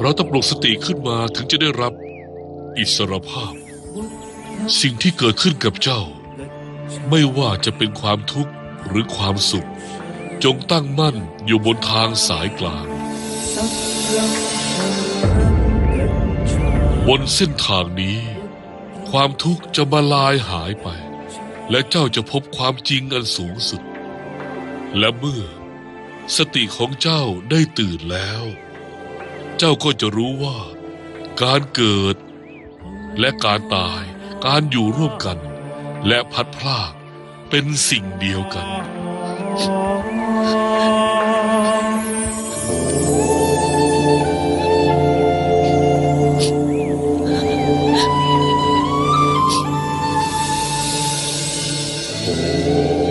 เราต้องปลุกสติขึ้นมาถึงจะได้รับอิสรภาพ สิ่งที่เกิดขึ้นกับเจ้า ไม่ว่าจะเป็นความทุกข์หรือความสุข จงตั้งมั่นอยู่บนทางสายกลาง บนเส้นทางนี้ ความทุกข์จะมาลายหายไป และเจ้าจะพบความจริงอันสูงสุด และเมื่อสติของเจ้าได้ตื่นแล้ว เจ้าก็จะรู้ว่า การเกิด และการตาย การอยู่ร่วมกัน และพัดพลากเป็นสิ่งเดียวกัน Oh.